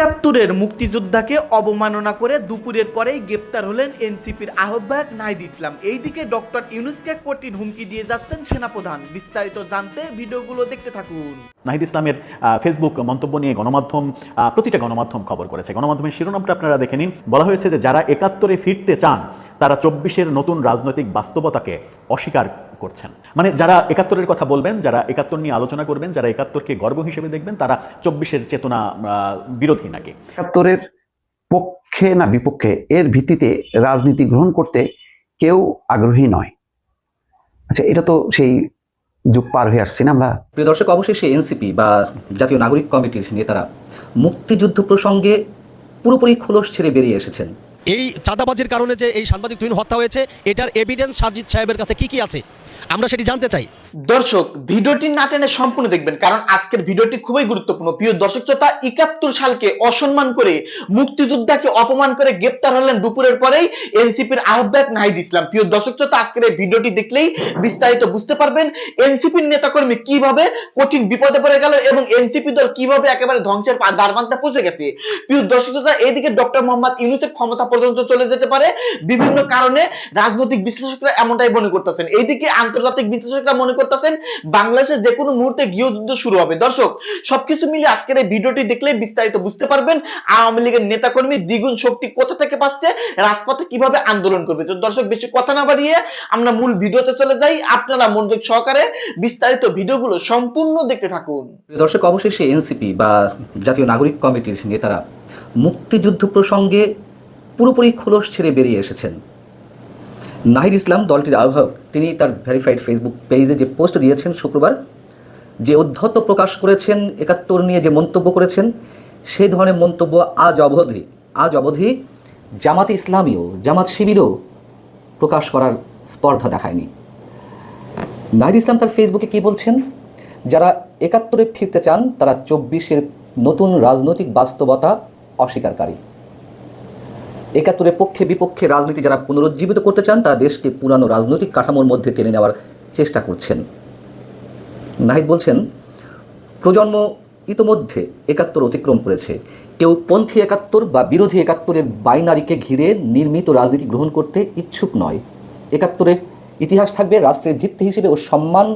একাত্তরের মুক্তিযোদ্ধাকে অবমাননা করে দুপুরের পরেই গ্রেপ্তার হলেন এনসিপির আহ্বায়ক নাহিদ ইসলাম। এইদিকে ডক্টর ইউনুসকে কঠিন হুমকি দিয়ে যাচ্ছেন সেনাপ্রধান। বিস্তারিত জানতে ভিডিওগুলো দেখতে থাকুন। নাহিদ ইসলামের ফেসবুক মন্তব্য নিয়ে গণমাধ্যম প্রতিটা গণমাধ্যম খবর করেছে। গণমাধ্যমের শিরোনামটা আপনারা দেখে নিন। বলা হয়েছে যে যারা একাত্তরে ফিরতে চান তারা চব্বিশের নতুন রাজনৈতিক বাস্তবতাকে অস্বীকার করছেন। মানে যারা একাত্তরের কথা বলবেন যারা একাত্তর নিয়ে আলোচনা করবেন যারা একাত্তরকে গর্ব হিসেবে দেখবেন তারা চব্বিশের চেতনা বিরোধী নাকি? একাত্তরের পক্ষে না বিপক্ষে এর ভিত্তিতে রাজনীতি গ্রহণ করতে কেউ আগ্রহী নয়। আচ্ছা এটা তো সেই যুগ পার হয়ে আসছি না আমরা? প্রিয় দর্শক অবশেষে এনসিপি বা জাতীয় নাগরিক কমিটির নেতারা মুক্তিযুদ্ধ প্রসঙ্গে পুরোপুরি খোলস ছেড়ে বেরিয়ে এসেছেন। এই চাঁদাবাজির কারণে যে এই সাংবাদিক তুহিন হত্যা হয়েছে, এটার এভিডেন্স সারজিৎ সাহেবের কাছে কি কি আছে? আমরা সেটি জানতে চাই। দর্শক, ভিডিওটি না টেনে সম্পূর্ণ দেখবেন, কারণ আজকের ভিডিওটি খুবই গুরুত্বপূর্ণ। প্রিয় দর্শক শ্রোতা, একাত্তর সালকে অসম্মান করে মুক্তিযোদ্ধাকে অপমান করে গ্রেপ্তার হলেন দুপুরের পরেই এনসিপির আহ্বায়ক নাহিদ ইসলাম। প্রিয় দর্শক শ্রোতা, আজকের এই ভিডিওটি দেখলেই বিস্তারিত বুঝতে পারবেন এনসিপির নেতাকর্মী কীভাবে কঠিন বিপদে পড়ে গেল এবং এনসিপি দল কীভাবে একেবারে ধ্বংসের দ্বারপ্রান্তে পৌঁছে গেছে। প্রিয় দর্শক শ্রোতা এইদিকে ডক্টর মোহাম্মদ ইউনুসের ক্ষমতা পর্যন্ত চলে যেতে পারে। বিভিন্ন কারণে রাজনৈতিক বিশ্লেষকরা এমনটাই মনে করতেছেন। এইদিকে আন্তর্জাতিক বিশ্লেষকরা মনে করতেছেন বাংলাদেশে যে কোনো মুহূর্তে গৃহযুদ্ধ শুরু হবে। দর্শক, সবকিছু মিলে আজকের এই ভিডিওটি দেখলে বিস্তারিত বুঝতে পারবেন আওয়ামী লীগের নেতাকর্মী দ্বিগুণ শক্তি কোথা থেকে পাচ্ছে, রাজপথে কীভাবে আন্দোলন করবে। তো দর্শক, বেশি কথা না বাড়িয়ে আমরা মূল ভিডিওতে চলে যাই। আপনারা মনোযোগ সহকারে বিস্তারিত ভিডিওগুলো সম্পূর্ণ দেখতে থাকুন। দর্শক, অবশেষে এনসিপি বা জাতীয় নাগরিক কমিটির নেতারা মুক্তিযুদ্ধ প্রসঙ্গে পুরোপুরি খোলস ছেড়ে বেরিয়ে এসেছেন। নাহিদ ইসলাম দলটির আহ্বায়ক। তিনি তার ভেরিফাইড ফেসবুক পেজে যে পোস্ট দিয়েছেন শুক্রবার, যে অধ্যত্ত প্রকাশ করেছেন, একাত্তর নিয়ে যে মন্তব্য করেছেন, সেই ধরনের মন্তব্য আজ অবধি আজ অবধি জামাত ইসলামীও, জামাত শিবিরও প্রকাশ করার স্পর্ধা দেখায়নি। নাহিদ ইসলাম তার ফেসবুকে কি বলছেন? যারা একাত্তরে ফিরতে চান, তারা চব্বিশের নতুন রাজনৈতিক বাস্তবতা অস্বীকারী। একাত্তরের পক্ষে বিপক্ষে রাজনীতি যারা পুনরুজ্জীবিত করতে চান, তারা দেশকে পুরানো রাজনৈতিক কাঠামোর মধ্যে টেনে নেওয়ার চেষ্টা করছেন। নাহিদ বলছেন, প্রজন্ম ইতোমধ্যে একাত্তর অতিক্রম করেছে। কেউ পন্থী একাত্তর বা বিরোধী একাত্তরের বাইনারিকে ঘিরে নির্মিত রাজনীতি গ্রহণ করতে ইচ্ছুক নয়। একাত্তরের ইতিহাস থাকবে রাষ্ট্রের ভিত্তি হিসেবে ও সম্মান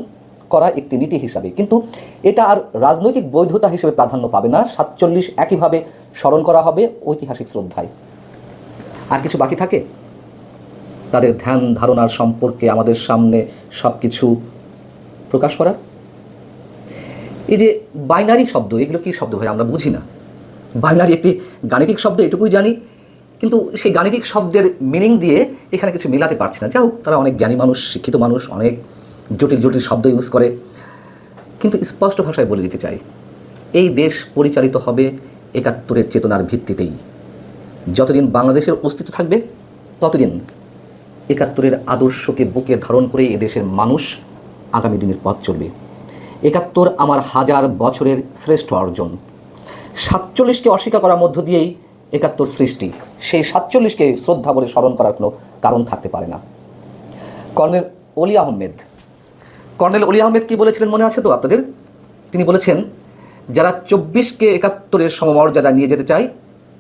করা একটি নীতি হিসাবে। কিন্তু এটা আর রাজনৈতিক বৈধতা হিসেবে প্রাধান্য পাবে না। সাতচল্লিশ একইভাবে স্মরণ করা হবে ঐতিহাসিক শ্রদ্ধায়। আর কিছু বাকি থাকে? তাদের ধ্যান ধারণার সম্পর্কে আমাদের সামনে সব কিছু প্রকাশ করার? এই যে বাইনারি শব্দ, এগুলো কি শব্দ ভাই? আমরা বুঝি না। বাইনারি একটি গাণিতিক শব্দ, এটুকুই জানি। কিন্তু সেই গাণিতিক শব্দের মিনিং দিয়ে এখানে কিছু মেলাতে পারছি না। যাও তারা অনেক জ্ঞানী মানুষ, শিক্ষিত মানুষ, অনেক জটিল জটিল শব্দ ইউজ করে। কিন্তু স্পষ্ট ভাষায় বলে দিতে চাই, এই দেশ পরিচালিত হবে একাত্তরের চেতনার ভিত্তিতেই। যতদিন বাংলাদেশের অস্তিত্ব থাকবে, ততদিন একাত্তরের আদর্শকে বুকে ধারণ করে এদেশের মানুষ আগামী দিনের পথ চলবে। একাত্তর আমার হাজার বছরের শ্রেষ্ঠ অর্জন। সাতচল্লিশকে অস্বীকার করার মধ্য দিয়েই একাত্তর সৃষ্টি। সেই সাতচল্লিশকে শ্রদ্ধা বলে স্মরণ করার কোনো কারণ থাকতে পারে না। কর্নেল অলি আহমেদ। কর্নেল অলি আহমেদ কি বলেছিলেন মনে আছে তো আপনাদের? তিনি বলেছেন, যারা চব্বিশকে একাত্তরের সমমর্যাদা নিয়ে যেতে চায়,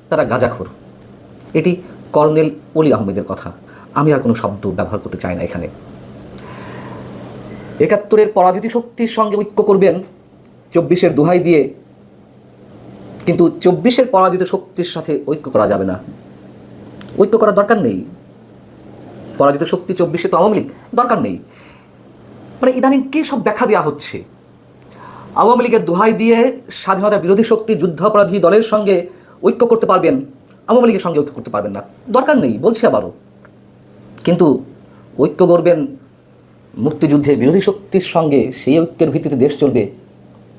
তারা গাজাখোর। এটি কর্নেল অলি আহমেদের কথা। আমি আর কোনো শব্দ ব্যবহার করতে চাই না এখানে। একাত্তরের পরাজিত শক্তির সঙ্গে ঐক্য করবেন চব্বিশের দোহাই দিয়ে, কিন্তু চব্বিশের পরাজিত শক্তির সাথে ঐক্য করা যাবে না। ঐক্য করার দরকার নেই। পরাজিত শক্তি চব্বিশে তো আওয়ামী লীগ, দরকার নেই। মানে ইদানিং কি সব ব্যাখ্যা দেওয়া হচ্ছে? আওয়ামী লীগের দোহাই দিয়ে স্বাধীনতা বিরোধী শক্তি যুদ্ধাপরাধী দলের সঙ্গে ঐক্য করতে পারবেন আওয়ামী লীগের সঙ্গে ঐক্য করতে পারবেন না। দরকার নেই, বলছি আবারও। কিন্তু ঐক্য করবেন মুক্তিযুদ্ধে বিরোধী শক্তির সঙ্গে সেই ঐক্যের ভিত্তিতে দেশ চলবে,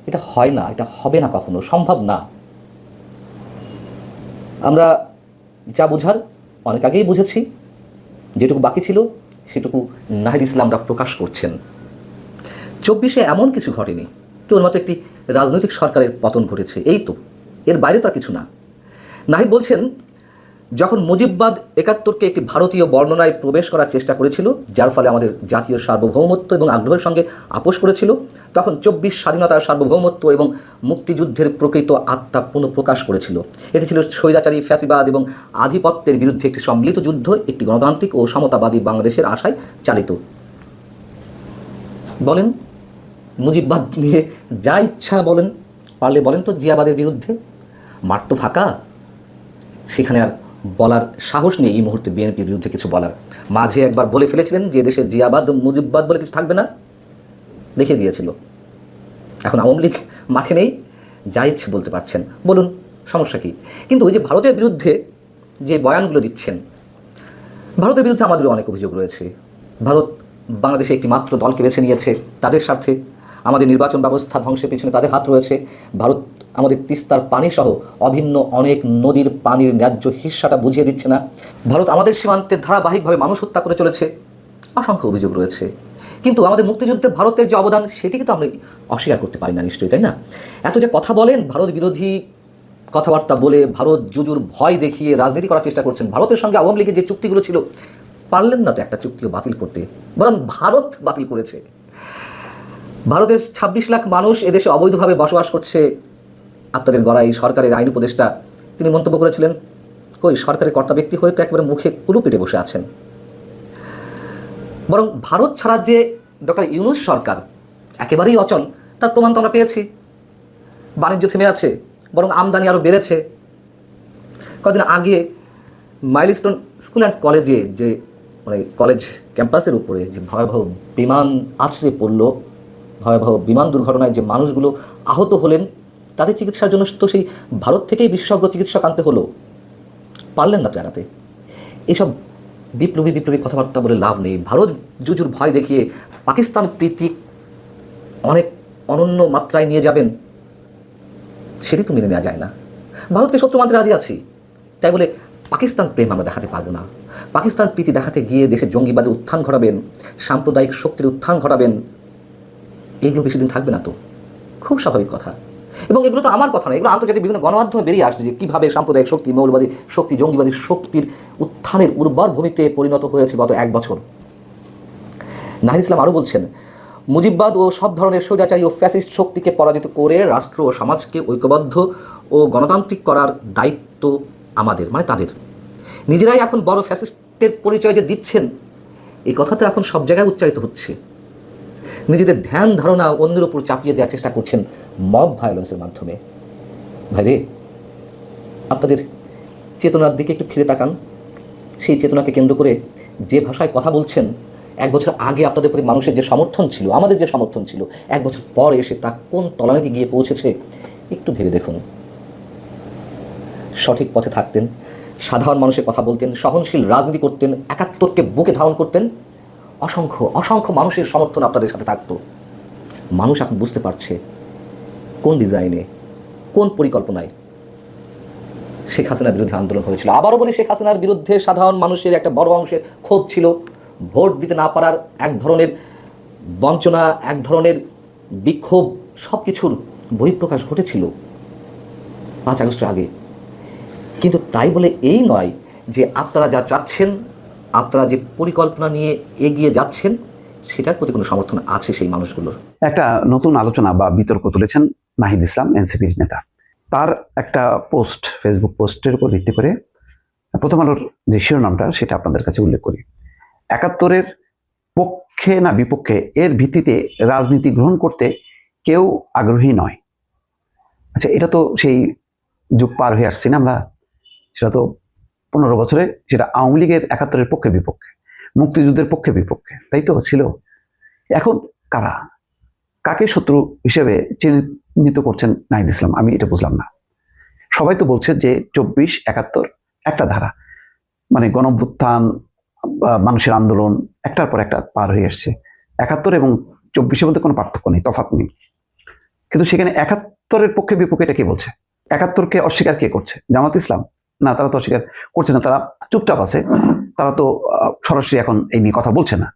এটা হয় না, এটা হবে না কখনো, সম্ভব না। আমরা যা বোঝার অনেক আগেই বুঝেছি, যেটুকু বাকি ছিল সেটুকু নাহিদ ইসলামরা প্রকাশ করছেন। চব্বিশে এমন কিছু ঘটেনি, কেবলমাত্র একটি রাজনৈতিক সরকারের পতন ঘটেছে, এই তো, এর বাইরে তো আর কিছু না। নাহিদ বলছেন, যখন মুজিববাদ একাত্তরকে একটি ভারতীয় বর্ণনায় প্রবেশ করার চেষ্টা করেছিল, যার ফলে আমাদের জাতীয় সার্বভৌমত্ব এবং আগ্রহের সঙ্গে আপোষ করেছিল, তখন চব্বিশ স্বাধীনতার সার্বভৌমত্ব এবং মুক্তিযুদ্ধের প্রকৃত আত্মা পুনঃপ্রকাশ করেছিল। এটি ছিল স্বৈরাচারী, ফ্যাসিবাদ এবং আধিপত্যের বিরুদ্ধে একটি সম্মিলিত যুদ্ধ, একটি গণতান্ত্রিক ও সমতাবাদী বাংলাদেশের আশায় চালিত। বলেন, মুজিববাদ নিয়ে যা ইচ্ছা বলেন, পারলে বলেন তো জিয়াবাদের বিরুদ্ধে। মাঠ তো ফাঁকা। সেখানে আর বলার সাহস নেই এই মুহূর্তে বিএনপির বিরুদ্ধে কিছু বলার। মাঝে একবার বলে ফেলেছিলেন যে দেশে জিয়াবাদ, মুজিববাদ বলে কিছু থাকবে না। দেখিয়ে দিয়েছিল। এখন আওয়ামী লীগ মাঠে নেই, যা ইচ্ছে বলতে পারছেন। বলুন, সমস্যা কী? কিন্তু ওই যে ভারতের বিরুদ্ধে যে বয়ানগুলো দিচ্ছেন, ভারতের বিরুদ্ধে আমাদেরও অনেক অভিযোগ রয়েছে। ভারত বাংলাদেশে একটি মাত্র দলকে বেছে নিয়েছে, তাদের স্বার্থে আমাদের নির্বাচন ব্যবস্থা ধ্বংসের পিছনে তাদের হাত রয়েছে। ভারত আমাদের তিস্তার পানি সহ অভিন্ন অনেক নদীর পানির ন্যায্য হিস্সাটা বুঝিয়ে দিচ্ছে না। ভারত আমাদের সীমান্তে ধারাবাহিকভাবে মানুষ হত্যা করে চলেছে। অসংখ্য অভিযোগ রয়েছে। কিন্তু আমাদের মুক্তিযুদ্ধে ভারতের যে অবদান, সেটিকে তো আমরা অস্বীকার করতে পারি না নিশ্চয়ই, তাই না? এত যে কথা বলেন, ভারত বিরোধী কথাবার্তা বলে ভারত জুজুর ভয় দেখিয়ে রাজনীতি করার চেষ্টা করছেন, ভারতের সঙ্গে আওয়ামী লীগের যে চুক্তিগুলো ছিল, পারলেন না তো একটা চুক্তিও বাতিল করতে। বরং ভারত বাতিল করেছে। ভারতের ছাব্বিশ লাখ মানুষ এদেশে অবৈধভাবে বসবাস করছে। আপনাদের গড়াই সরকারের আইন উপদেষ্টা তিনি মন্তব্য করেছিলেন, কই, সরকারের কর্তা ব্যক্তি হয়ে তো একেবারে মুখে কুলু পেটে বসে আছেন। বরং ভারত ছাড়া যে ডক্টর ইউনুস সরকার একেবারেই অচল, তার প্রমাণ তো আমরা পেয়েছি। বাণিজ্য থেমে আছে, বরং আমদানি আরও বেড়েছে। কদিন আগে মাইলস্টোন স্কুল অ্যান্ড কলেজে যে মানে কলেজ ক্যাম্পাসের উপরে যে ভয়াবহ বিমান আছড়ে পড়ল ভয়াবহ বিমান দুর্ঘটনায় যে মানুষগুলো আহত হলেন, তাদের চিকিৎসার জন্য তো সেই ভারত থেকেই বিশেষজ্ঞ চিকিৎসক আনতে হলো। পারলেন না তো এড়াতে এসব বিপ্লবী বিপ্লবী কথাবার্তা বলে লাভ নেই। ভারত জুজুর ভয় দেখিয়ে পাকিস্তান প্রীতি অনেক অনন্য মাত্রায় নিয়ে যাবেন, সেটি তো মেনে নেওয়া যায় না। ভারতকে শত্রু মানতে রাজি আছি, তাই বলে পাকিস্তান প্রেম আমরা দেখাতে পারব না। পাকিস্তান প্রীতি দেখাতে গিয়ে দেশের জঙ্গিবাদের উত্থান ঘটাবেন, সাম্প্রদায়িক শক্তির উত্থান ঘটাবেন এগুলো বেশি দিন থাকবে না তো। খুব স্বাভাবিক কথা। এবং এগুলো তো আমার কথা নয়, এগুলো আন্তর্জাতিক বিভিন্ন গণমাধ্যমে বেরিয়ে আসছে যে কীভাবে সাম্প্রদায়িক শক্তি, মৌলবাদী শক্তি, জঙ্গিবাদী শক্তির উত্থানের উর্বর ভূমিতে পরিণত হয়েছে গত এক বছর। নাহিদ ইসলাম আরও বলছেন, মুজিববাদ ও সব ধরনের স্বৈরাচারী ও ফ্যাসিস্ট শক্তিকে পরাজিত করে রাষ্ট্র ও সমাজকে ঐক্যবদ্ধ ও গণতান্ত্রিক করার দায়িত্ব আমাদের মানে তাদের। নিজেরাই এখন বড় ফ্যাসিস্টের পরিচয় যে দিচ্ছেন, এই কথা তো এখন সব জায়গায় উচ্চারিত হচ্ছে। নিজেদের ধ্যান ধারণা অন্যের উপর চাপিয়ে দেওয়ার চেষ্টা করছেন মব ভায়োলেন্সের মাধ্যমে। ভাইরে, আপনাদের চেতনার দিকে একটু ফিরে তাকান। সেই চেতনাকে কেন্দ্র করে যে ভাষায় কথা বলছেন, এক বছর আগে আপনাদের প্রতি মানুষের যে সমর্থন ছিল, আমাদের যে সমর্থন ছিল, এক বছর পর এসে তা কোন তলানিতে গিয়ে পৌঁছেছে, একটু ভেবে দেখুন। সঠিক পথে থাকতেন, সাধারণ মানুষের কথা বলতেন, সহনশীল রাজনীতি করতেন, একাত্তরকে বুকে ধারণ করতেন অসংখ্য অসংখ্য মানুষের সমর্থন আপনাদের সাথে থাকতো। মানুষ এখন বুঝতে পারছে কোন ডিজাইনে, কোন পরিকল্পনায় শেখ হাসিনার বিরুদ্ধে আন্দোলন হয়েছিল। আবারও বলি, শেখ হাসিনার বিরুদ্ধে সাধারণ মানুষের একটা বড় অংশের ক্ষোভ ছিল। ভোট দিতে না পারার এক ধরনের বঞ্চনা, এক ধরনের বিক্ষোভ সব কিছুর বহিঃপ্রকাশ ঘটেছিল পাঁচ আগস্টের আগে। কিন্তু তাই বলে এই নয় যে আপনারা যা চাচ্ছেন আপনারা যে পরিকল্পনা নিয়ে এগিয়ে যাচ্ছেন, সেটার প্রতি কোনো সমর্থন আছে সেই মানুষগুলোর? একটা নতুন আলোচনা বা বিতর্ক তুলেছেন নাহিদ ইসলাম, এনসিপির নেতা। তার একটা পোস্ট, ফেসবুক পোস্টের উপর ভিত্তি করে প্রথম আলোর যে শিরোনামটা, সেটা আপনাদের কাছে উল্লেখ করি। একাত্তরের পক্ষে না বিপক্ষে, এর ভিত্তিতে রাজনীতি গ্রহণ করতে কেউ আগ্রহী নয়। আচ্ছা এটা তো সেই যুগ পার হয়ে আসছি না আমরা, সেটা তো পনেরো বছরে সেটা আওয়ামী লীগের একাত্তরের পক্ষে বিপক্ষে, মুক্তিযুদ্ধের পক্ষে বিপক্ষে, তাই তো ছিল? এখন কারা? কাকে শত্রু হিসেবে চিহ্নিত করছেন নাহিদ ইসলাম? আমি এটা বুঝলাম না। সবাই তো বলছে যে চব্বিশ, একাত্তর, একটা ধারা। মানে গণভ্যুত্থান মানুষের আন্দোলন, একটার পর একটা পার হয়ে আসছে। একাত্তর এবং চব্বিশের মধ্যে কোনো পার্থক্য নেই, তফাৎ নেই। কিন্তু সেখানে একাত্তরের পক্ষে বিপক্ষে এটা কে বলছে? একাত্তরকে অস্বীকার কে করছে? জামাত ইসলাম? না, তারা তো অস্বীকার করছে না, তারা চুপচাপ আছে। তারা তো সরাসরি এখন এই নিয়ে কথা বলছে না।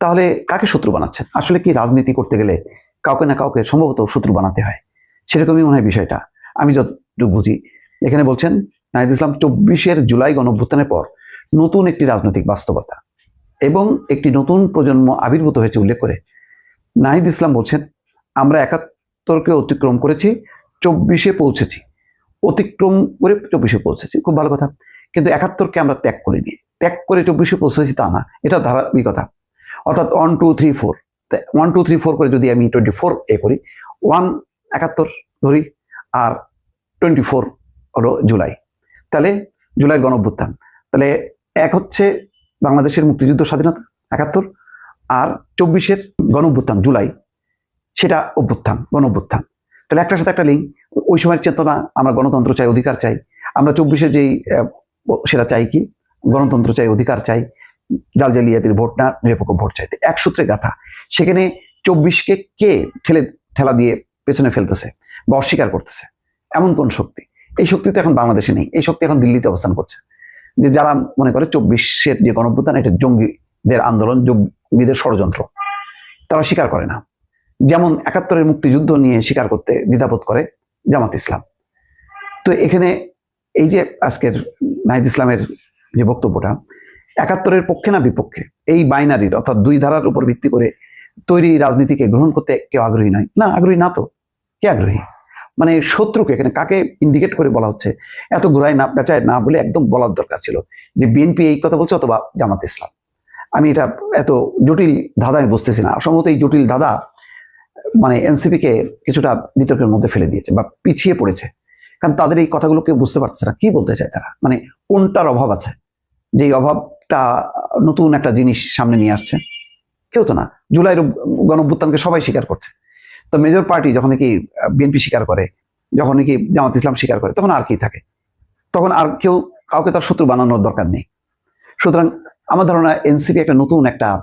তাহলে কাকে শত্রু বানাচ্ছেন? আসলে কি রাজনীতি করতে গেলে কাউকে না কাউকে সম্ভবত শত্রু বানাতে হয়? সেরকমই মনে হয় বিষয়টা। আমি যতটুকু বুঝি, এখানে বলছেন, নাহিদ ইসলাম, চব্বিশের জুলাই গণঅভ্যুত্থানের পর নতুন একটি রাজনৈতিক বাস্তবতা এবং একটি নতুন প্রজন্ম আবির্ভূত হয়েছে উল্লেখ করে। নাহিদ ইসলাম বলছেন, আমরা একাত্তরকে অতিক্রম করেছি, চব্বিশে পৌঁছেছি। অতিক্রম করে চব্বিশে পৌঁছেছি। খুব ভালো কথা। কিন্তু একাত্তরকে আমরা ত্যাগ করে করিনি। ত্যাগ করে চব্বিশে পৌঁছেছি তা না। এটা ধারাবাহিকতা। অর্থাৎ one two three four one two three four করে যদি আমি টোয়েন্টি ফোর এ করি ওয়ান একাত্তর ধরি, আর টোয়েন্টি ফোর হলো জুলাই। তাহলে জুলাই গণঅভ্যুত্থান। তাহলে এক হচ্ছে বাংলাদেশের মুক্তিযুদ্ধ স্বাধীনতা, একাত্তর। আর চব্বিশের গণঅভ্যুত্থান, জুলাই, সেটা অভ্যুত্থান, গণঅভ্যুত্থান। তাহলে একটার সাথে একটা লিঙ্ক। ওই সময়ের চেতনা, আমরা গণতন্ত্র চাই, অধিকার চাই। আমরা চব্বিশে যেই সেটা চাই কি? গণতন্ত্র চাই, অধিকার চাই। জাল জালিয়াতির ভোট না, নিরপেক্ষ ভোট চাইতে এক সূত্রে গাথা। সেখানে চব্বিশকে কে ঠেলে, ঠেলা দিয়ে পেছনে ফেলতেছে বা অস্বীকার করতেছে? এমন কোন শক্তি? এই শক্তি তো এখন বাংলাদেশে নেই। এই শক্তি এখন দিল্লিতে অবস্থান করছে। যে যারা মনে করে চব্বিশের যে গণঅভ্যুত্থান, এটা জঙ্গিদের আন্দোলন, জঙ্গিদের ষড়যন্ত্র, তারা স্বীকার করে না। যেমন একাত্তরের মুক্তিযুদ্ধ নিয়ে স্বীকার করতে দ্বিধাবোধ করে জামাত ইসলাম। তো এখানে এই যে আজকের নাহিদ ইসলামের যে বক্তব্যটা, একাত্তরের পক্ষে না বিপক্ষে, এই বাইনারির অর্থাৎ দুই ধারার উপর ভিত্তি করে তৈরি রাজনীতিকে গ্রহণ করতে কেউ আগ্রহী নয়। না, আগ্রহী না তো। কে আগ্রহী? মানে শত্রুকে এখানে কাকে ইন্ডিকেট করে বলা হচ্ছে? এত ঘুরায় না পেঁচায় না বলে একদম বলার দরকার ছিল যে বিএনপি এই কথা বলছে অথবা জামাত ইসলাম। আমি এটা এত জটিল আমি বুঝতেছি না। সম্ভবত এই জটিল ধাঁধা মানে এনসিপিকে কিছুটা বিতর্কের মধ্যে ফেলে দিয়েছে বা পিছিয়ে পড়েছে। কারণ তাদের এই কথাগুলো কেউ বুঝতে পারছে না। কি বলতে চায় তারা? মানে কোনটার অভাব আছে? যেই অভাবটা নতুন একটা জিনিস সামনে নিয়ে আসছে। কেউ তো না। জুলাইয়ের গণঅভ্যুত্থানকে সবাই স্বীকার করছে। তো মেজর পার্টি যখন নাকি বিএনপি স্বীকার করে, যখন নাকি জামাত ইসলাম স্বীকার করে, তখন আর কি থাকে। তখন আর কেউ কাউকে তার শত্রু বানানোর দরকার নেই। সুতরাং আমার ধারণা এনসিপি একটা নতুন একটা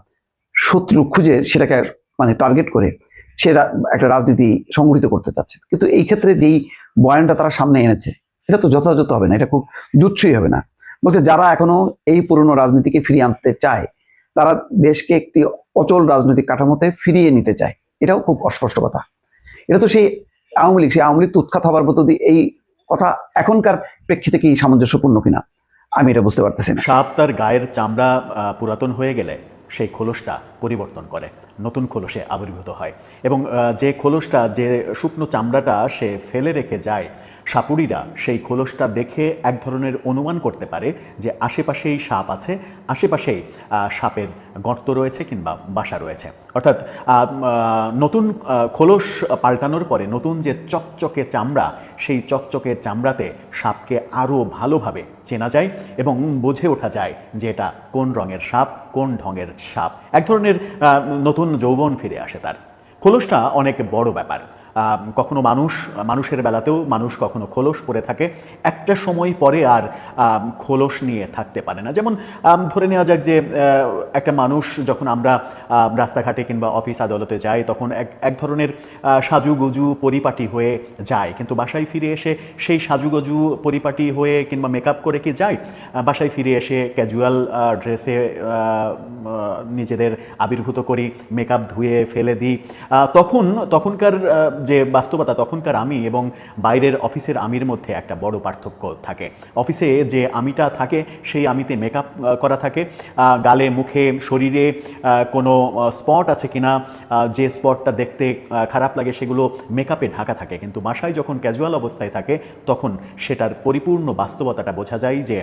শত্রু খুঁজে সেটাকে মানে টার্গেট করে সেটা একটা রাজনীতি সংগঠিত করতে চাচ্ছে। কিন্তু এই ক্ষেত্রে যেই বয়ানটা তারা সামনে এনেছে, এটা তো যথাযথ হবে না, এটা খুব জুচ্ছই হবে না। বলছে যারা এখনও এই পুরনো রাজনীতিকে ফিরিয়ে আনতে চায়, তারা দেশকে একটি অচল রাজনৈতিক কাঠামোতে ফিরিয়ে নিতে চায়, এটাও খুব অস্পষ্ট কথা। এটা তো সেই আওয়ামী লীগ, সেই আওয়ামী লীগ উৎখাত হবার মতো এই কথা এখনকার প্রেক্ষিতে কি সামঞ্জস্যপূর্ণ কিনা, আমি এটা বুঝতে পারতেছি না। সাপ তার গায়ের চামড়া পুরাতন হয়ে গেলে সেই খোলসটা পরিবর্তন করে। নতুন খোলসে আবির্ভূত হয়। এবং যে খোলসটা, যে শুকনো চামড়াটা সে ফেলে রেখে যায়, সাপুড়িরা সেই খোলসটা দেখে এক ধরনের অনুমান করতে পারে যে আশেপাশেই সাপ আছে, আশেপাশেই সাপের গর্ত রয়েছে কিংবা বাসা রয়েছে। অর্থাৎ নতুন খোলস পাল্টানোর পরে নতুন যে চকচকে চামড়া, সেই চকচকে চামড়াতে সাপকে আরও ভালোভাবে চেনা যায় এবং বুঝে ওঠা যায় যে এটা কোন রঙের সাপ, কোন ঢঙের সাপ। এক ধরনের আহ, নতুন যৌবন ফিরে আসে তার। খোলসটা অনেক বড় ব্যাপার। কখনো মানুষ, মানুষের বেলাতেও মানুষ কখনো খোলস পরে থাকে। একটা সময় পরে আর খোলস নিয়ে থাকতে পারে না। যেমন ধরে নেওয়া যাক যে একটা মানুষ যখন আমরা রাস্তাঘাটে কিংবা অফিস আদালতে যাই, তখন এক এক ধরনের সাজুগুজু পরিপাটি হয়ে যায়। কিন্তু বাসায় ফিরে এসে সেই সাজুগুজু পরিপাটি হয়ে কিংবা মেকআপ করে কি যায়? বাসায় ফিরে এসে ক্যাজুয়াল ড্রেসে নিজেদের আবির্ভূত করি মেকআপ ধুয়ে ফেলে দিই। তখন, তখনকার যে বাস্তবতা তখনকার আমি এবং বাইরের অফিসের আমির মধ্যে একটা বড় পার্থক্য থাকে। অফিসে যে আমিটা থাকে, সেই আমিতে মেকআপ করা থাকে। গালে, মুখে, শরীরে কোনো স্পট আছে কিনা যে স্পটটা দেখতে খারাপ লাগে সেগুলো মেকআপে ঢাকা থাকে। কিন্তু বাসায় যখন ক্যাজুয়াল অবস্থায় থাকে, তখন সেটার পরিপূর্ণ বাস্তবতাটা বোঝা যায় যে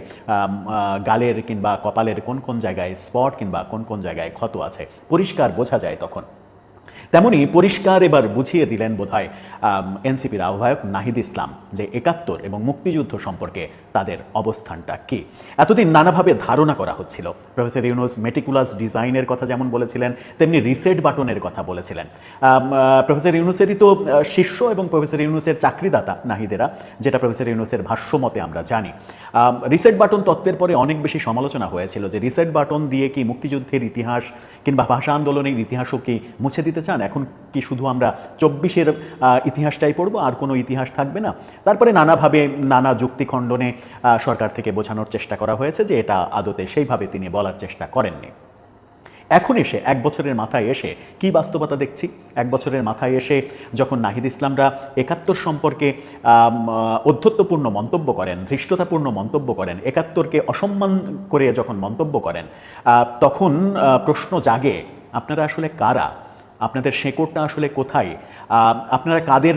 গালের কিংবা কপালের কোন কোন জায়গায় স্পট কিংবা কোন কোন জায়গায় ক্ষত আছে। পরিষ্কার বোঝা যায় তখন। তেমনি পরিষ্কার এবার বুঝিয়ে দিলেন বোধহয় এনসিপির আহ্বায়ক নাহিদ ইসলাম যে একাত্তর এবং মুক্তিযুদ্ধ সম্পর্কে তাদের অবস্থানটা কি। এতদিন নানাভাবে ধারণা করা হচ্ছিল। প্রফেসর ইউনুস মেটিকুলাস ডিজাইনের কথা যেমন বলেছিলেন, তেমনি রিসেট বাটনের কথা বলেছিলেন। প্রফেসর ইউনুসেরই তো শিষ্য এবং প্রফেসর ইউনুসের চাকরিদাতা নাহিদেরা, যেটা প্রফেসর ইউনুসের ভাষ্য মতে আমরা জানি। রিসেট বাটন তত্ত্বের পরে অনেক বেশি সমালোচনা হয়েছিল যে রিসেট বাটন দিয়ে কি মুক্তিযুদ্ধের ইতিহাস কিংবা ভাষা আন্দোলনের ইতিহাসও কি মুছে দিতে চান? এখন কি শুধু আমরা চব্বিশের ইতিহাসটাই পড়ব, আর কোনো ইতিহাস থাকবে না। তারপরে নানাভাবে নানা যুক্তি খণ্ডনে সরকার থেকে বোঝানোর চেষ্টা করা হয়েছে যে এটা আদতে সেইভাবে তিনি বলার চেষ্টা করেননি। এখন এসে, এক বছরের মাথায় এসে কি বাস্তবতা দেখছি? এক বছরের মাথায় এসে যখন নাহিদ ইসলামরা একাত্তর সম্পর্কে অধ্যত্বপূর্ণ মন্তব্য করেন, ধৃষ্টতাপূর্ণ মন্তব্য করেন, একাত্তরকে অসম্মান করে যখন মন্তব্য করেন তখন প্রশ্ন জাগে, আপনারা আসলে কারা? আপনাদের শেকড়টা আসলে কোথায়? আপনারা কাদের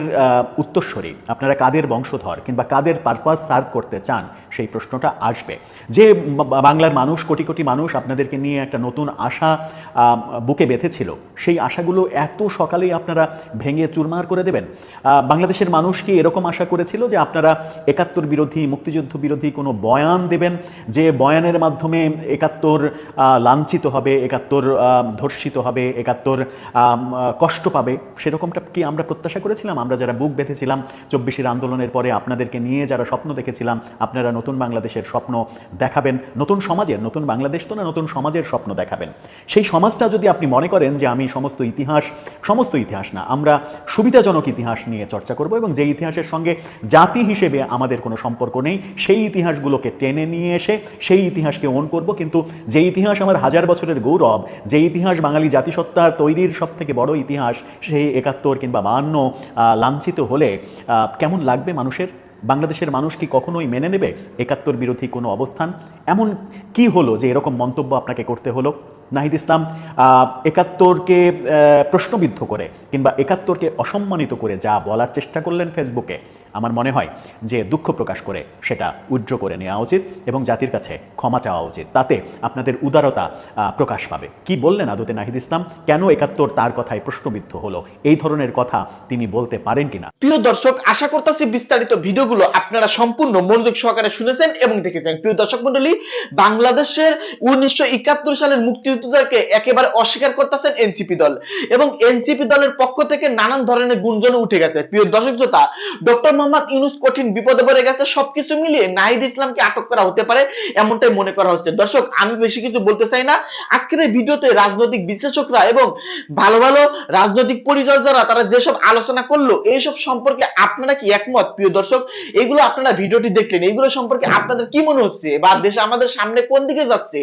উত্তরস্বরী আপনারা কাদের বংশধর কিংবা কাদের পারপাস সার্ভ করতে চান? সেই প্রশ্নটা আসবে। যে বাংলার মানুষ, কোটি কোটি মানুষ আপনাদেরকে নিয়ে একটা নতুন আশা বুকে বেঁধেছিল, সেই আশাগুলো এত সকালেই আপনারা ভেঙে চুরমার করে দেবেন। বাংলাদেশের মানুষ কি এরকম আশা করেছিল যে আপনারা একাত্তর বিরোধী, মুক্তিযুদ্ধ বিরোধী কোনো বয়ান দেবেন? যে বয়ানের মাধ্যমে একাত্তর লাঞ্ছিত হবে, একাত্তর ধর্ষিত হবে, একাত্তর কষ্ট পাবে? সেরকমটা কি আমরা প্রত্যাশা করেছিলাম? আমরা যারা বুক বেঁধেছিলাম, চব্বিশের আন্দোলনের পরে আপনাদেরকে নিয়ে যারা স্বপ্ন দেখেছিলাম, আপনারা নতুন বাংলাদেশের স্বপ্ন দেখাবেন। নতুন সমাজের, নতুন বাংলাদেশ তো না, নতুন সমাজের স্বপ্ন দেখাবেন। সেই সমাজটা যদি আপনি মনে করেন যে আমি সমস্ত ইতিহাস সমস্ত ইতিহাস না, আমরা সুবিধাজনক ইতিহাস নিয়ে চর্চা করব এবং যে ইতিহাসের সঙ্গে জাতি হিসেবে আমাদের কোনো সম্পর্ক নেই, সেই ইতিহাসগুলোকে টেনে নিয়ে এসে সেই ইতিহাসকে ওন করব। কিন্তু যে ইতিহাস আমার হাজার বছরের গৌরব, যে ইতিহাস বাঙালি জাতিসত্তার তৈরির সব থেকে বড় ইতিহাস, সেই একাত্তর কিংবা বাহান্ন লাঞ্ছিত হলে কেমন লাগবে মানুষের? বাংলাদেশের মানুষ কি কখনোই মেনে নেবে একাত্তর বিরোধী কোনো অবস্থান? এমন কি হলো যে এরকম মন্তব্য আপনাকে করতে হলো? নাহিদ ইসলাম একাত্তরকে প্রশ্নবিদ্ধ করে কিংবা একাত্তরকে অসম্মানিত করে যা বলার চেষ্টা করলেন ফেসবুকে, আমার মনে হয় যে দুঃখ প্রকাশ করে সেটা উজ্জ্ব করে নেওয়া উচিত এবং জাতির কাছে ক্ষমা চাওয়া উচিত। তাতে আপনাদের উদারতা প্রকাশ পাবে। কি বললেন আদতে নাহিদ ইসলাম? কেন একাত্তর তার কথায় প্রশ্নবিদ্ধ হলো? এই ধরনের কথা তিনি বলতে পারেন কিনা? প্রিয় দর্শক, আশা করতেছি বিস্তারিত ভিডিওগুলো আপনারা সম্পূর্ণ মনোযোগ সহকারে শুনেছেন এবং দেখেছেন। প্রিয় দর্শক মন্ডলী বাংলাদেশের উনিশশো একাত্তর সালের মুক্তিযুদ্ধকে একেবারে অস্বীকার করতেছেন এনসিপি দল। এবং এনসিপি দলের পক্ষ থেকে নানান ধরনের গুঞ্জন উঠে গেছে। প্রিয় দর্শক শ্রোতা ডক্টর মোহাম্মদ ইউনুস কঠিন বিপদে পড়ে গেছে, সবকিছু মিলিয়ে নাহিদ ইসলামকে আটক করা হতে পারে এমনটাই মনে করা হচ্ছে। দর্শক, আমি বেশি কিছু বলতে চাই না। আজকের এই ভিডিওতে রাজনৈতিক বিশ্লেষকরা এবং ভালো ভালো রাজনৈতিক পরিচর্যারা তারা যেসব আলোচনা করল, এইসব সম্পর্কে আপনারা কি একমত? প্রিয় দর্শক, এগুলো আপনারা ভিডিওটি দেখলেন। এগুলো সম্পর্কে আপনাদের কি মনে হচ্ছে? বা দেশ আমাদের সামনে কোন দিকে যাচ্ছে?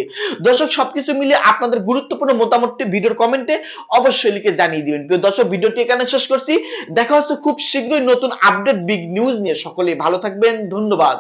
দর্শক, সবকিছু মিলিয়ে আপনাদের গুরুত্বপূর্ণ মতামতটি ভিডিওর কমেন্টে অবশ্যই লিখে জানিয়ে দিবেন। প্রিয় দর্শক, ভিডিওটি এখানে শেষ করছি। দেখা হচ্ছে খুব শীঘ্রই নতুন আপডেট বিগ নিউজ নিয়ে। সকলেই ভালো থাকবেন। ধন্যবাদ।